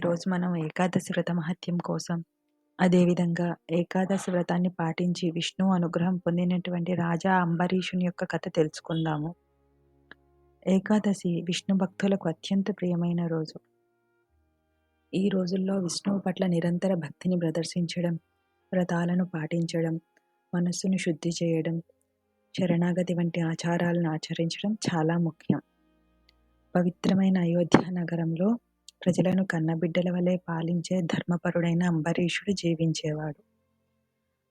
ఈరోజు మనం ఏకాదశి వ్రత మహత్యం కోసం అదేవిధంగా ఏకాదశి వ్రతాన్ని పాటించి విష్ణు అనుగ్రహం పొందినటువంటి రాజా అంబరీషుని యొక్క కథ తెలుసుకుందాము. ఏకాదశి విష్ణు భక్తులకు అత్యంత ప్రియమైన రోజు. ఈ రోజుల్లో విష్ణువు పట్ల నిరంతర భక్తిని ప్రదర్శించడం వ్రతాలను పాటించడం మనస్సును శుద్ధి చేయడం శరణాగతి వంటి ఆచారాలను ఆచరించడం చాలా ముఖ్యం. పవిత్రమైన అయోధ్య నగరంలో ప్రజలను కన్నబిడ్డల వలె పాలించే ధర్మపరుడైన అంబరీషుడు జీవించేవాడు.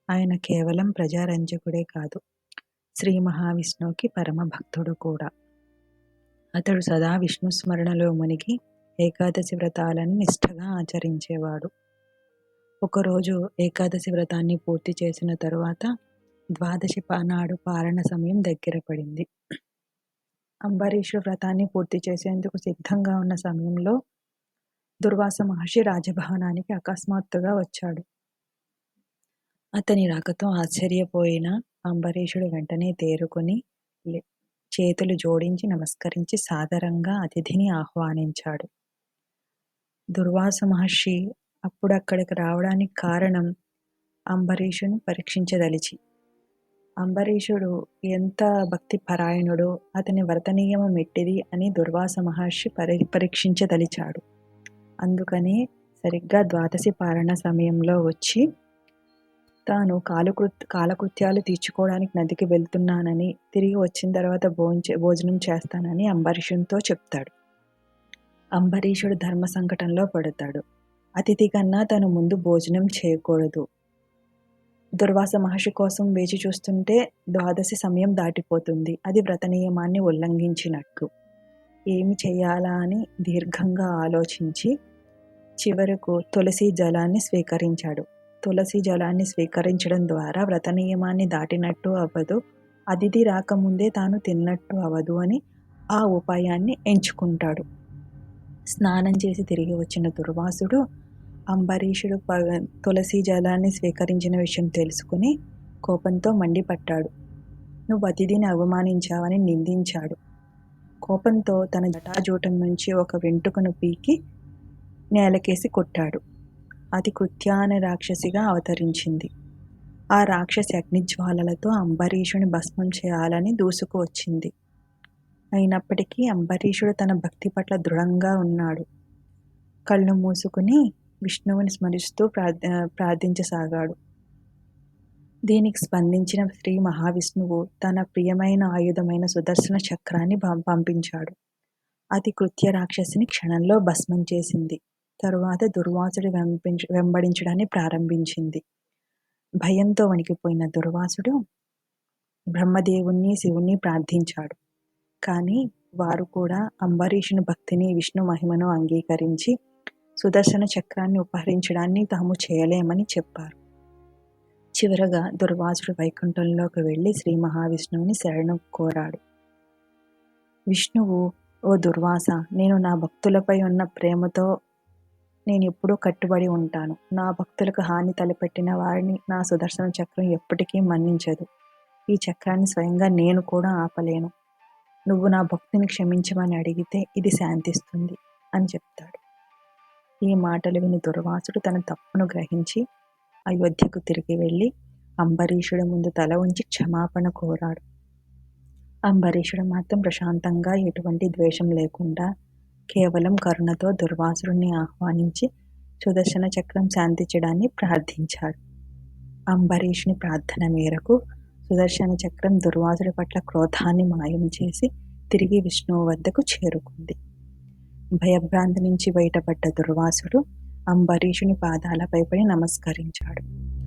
ఆయన కేవలం ప్రజారంజకుడే కాదు శ్రీ మహావిష్ణువుకి పరమ భక్తుడు కూడా. అతడు సదా విష్ణు స్మరణలో మునిగి ఏకాదశి వ్రతాలను నిష్ఠగా ఆచరించేవాడు. ఒకరోజు ఏకాదశి వ్రతాన్ని పూర్తి చేసిన తరువాత ద్వాదశి నాడు పారణ సమయం దగ్గర పడింది. అంబరీషుడు వ్రతాన్ని పూర్తి చేసేందుకు సిద్ధంగా ఉన్న సమయంలో దుర్వాస మహర్షి రాజభవనానికి అకస్మాత్తుగా వచ్చాడు. అతని రాకతో ఆశ్చర్యపోయిన అంబరీషుడు వెంటనే తేరుకొని చేతులు జోడించి నమస్కరించి సాదరంగా అతిథిని ఆహ్వానించాడు. దుర్వాస మహర్షి అప్పుడు అక్కడికి రావడానికి కారణం అంబరీషును పరీక్షించదలిచి. అంబరీషుడు ఎంత భక్తి పరాయణుడో అతని వ్రత ఎట్టిది అని దుర్వాస మహర్షి పరి పరీక్షించదలిచాడు. అందుకనే సరిగ్గా ద్వాదశి పాలన సమయంలో వచ్చి తాను కాలకృ కాలకృత్యాలు తీర్చుకోవడానికి నదికి వెళ్తున్నానని తిరిగి వచ్చిన తర్వాత భోజ భోజనం చేస్తానని అంబరీషునితో చెప్తాడు. అంబరీషుడు ధర్మ సంకటంలో పడతాడు. అతిథి కన్నా తను ముందు భోజనం చేయకూడదు. దుర్వాస మహర్షి కోసం వేచి చూస్తుంటే ద్వాదశి సమయం దాటిపోతుంది. అది వ్రత నియమాన్ని ఉల్లంఘించినట్టు. ఏమి చేయాలా అని దీర్ఘంగా ఆలోచించి చివరకు తులసి జలాన్ని స్వీకరించాడు. తులసి జలాన్ని స్వీకరించడం ద్వారా వ్రత నియమాన్ని దాటినట్టు అవ్వదు అతిథి రాకముందే తాను తిన్నట్టు అవ్వదు అని ఆ ఉపాయాన్ని ఎంచుకుంటాడు. స్నానం చేసి తిరిగి వచ్చిన దుర్వాసుడు అంబరీషుడు తులసి జలాన్ని స్వీకరించిన విషయం తెలుసుకుని కోపంతో మండిపట్టాడు నువ్వు అతిథిని అవమానించావని నిందించాడు. కోపంతో తన జటాజూటం నుంచి ఒక వెంట్రుకను పీకి నేలకేసి కొట్టాడు. అది కృత్యాన రాక్షసిగా అవతరించింది. ఆ రాక్షసి అగ్నిజ్వాలలతో అంబరీషుని భస్మం చేయాలని దూసుకువచ్చింది అయినప్పటికీ అంబరీషుడు తన భక్తి పట్ల దృఢంగా ఉన్నాడు. కళ్ళు మూసుకుని విష్ణువుని స్మరిస్తూ ప్రార్థ ప్రార్థించసాగాడు. దీనికి స్పందించిన శ్రీ మహావిష్ణువు తన ప్రియమైన ఆయుధమైన సుదర్శన చక్రాన్ని పంపించాడు. అది కృత్య రాక్షసిని క్షణంలో భస్మం చేసింది. తరువాత దుర్వాసుడు వెంపించ వెంబడించడాన్ని ప్రారంభించింది. భయంతో వణికిపోయిన దుర్వాసుడు బ్రహ్మదేవుణ్ణి శివుణ్ణి ప్రార్థించాడు. కానీ వారు కూడా అంబరీషుని భక్తిని విష్ణు మహిమను అంగీకరించి సుదర్శన చక్రాన్ని ఉపహరించడాన్ని తాము చేయలేమని చెప్పారు. చివరగా దుర్వాసుడు వైకుంఠంలోకి వెళ్ళి శ్రీ మహావిష్ణువుని శరణు కోరాడు. విష్ణువు ఓ దుర్వాస నేను నా భక్తులపై ఉన్న ప్రేమతో నేను ఎప్పుడూ కట్టుబడి ఉంటాను. నా భక్తులకు హాని తలపెట్టిన వారిని నా సుదర్శన చక్రం ఎప్పటికీ మన్నించదు. ఈ చక్రాన్ని స్వయంగా నేను కూడా ఆపలేను. నువ్వు నా భక్తిని క్షమించమని అడిగితే ఇది శాంతిస్తుంది అని చెప్తాడు. ఈ మాటలు విని దుర్వాసుడు తన తప్పును గ్రహించి అయోధ్యకు తిరిగి వెళ్ళి అంబరీషుడి ముందు తల ఉంచి క్షమాపణ కోరాడు. అంబరీషుడు మాత్రం ప్రశాంతంగా ఎటువంటి ద్వేషం లేకుండా కేవలం కరుణతో దుర్వాసురుణ్ణి ఆహ్వానించి సుదర్శన చక్రం శాంతించడాన్ని ప్రార్థించాడు. అంబరీషుని ప్రార్థన మేరకు సుదర్శన చక్రం దుర్వాసుడి పట్ల క్రోధాన్ని మాయం చేసి తిరిగి విష్ణువు వద్దకు చేరుకుంది. భయభ్రాంతి నుంచి బయటపడ్డ దుర్వాసుడు అంబరీషుని పాదాలపై పడి నమస్కరించాడు.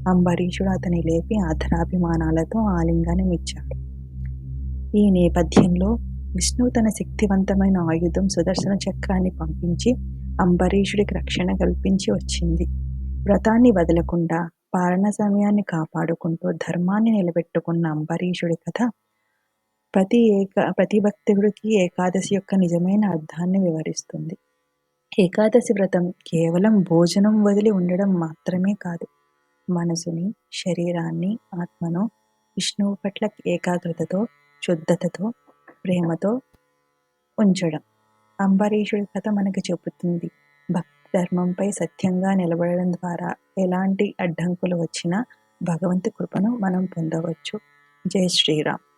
అంబరీషుడు అతని లేపి ఆధరాభిమానాలతో ఆలింగనమిచ్చాడు. ఈ నేపథ్యంలో విష్ణువు తన శక్తివంతమైన ఆయుధం సుదర్శన చక్రాన్ని పంపించి అంబరీషుడికి రక్షణ కల్పించి వచ్చింది. వ్రతాన్ని వదలకుండా పాలన సమయాన్ని కాపాడుకుంటూ ధర్మాన్ని నిలబెట్టుకున్న అంబరీషుడి కథ ప్రతి ఏక ప్రతి భక్తుడికి ఏకాదశి యొక్క నిజమైన అర్థాన్ని వివరిస్తుంది. ఏకాదశి వ్రతం కేవలం భోజనం వదిలి ఉండడం మాత్రమే కాదు మనసుని శరీరాన్ని ఆత్మను విష్ణువు పట్ల ఏకాగ్రతతో శుద్ధతతో ప్రేమతో ఉంచడం. అంబరీషుడి కథ మనకి చెబుతుంది. భక్తి ధర్మంపై సత్యంగా నిలబడడం ద్వారా ఎలాంటి అడ్డంకులు వచ్చినా భగవంతు కృపను మనం పొందవచ్చు. జై శ్రీరామ్.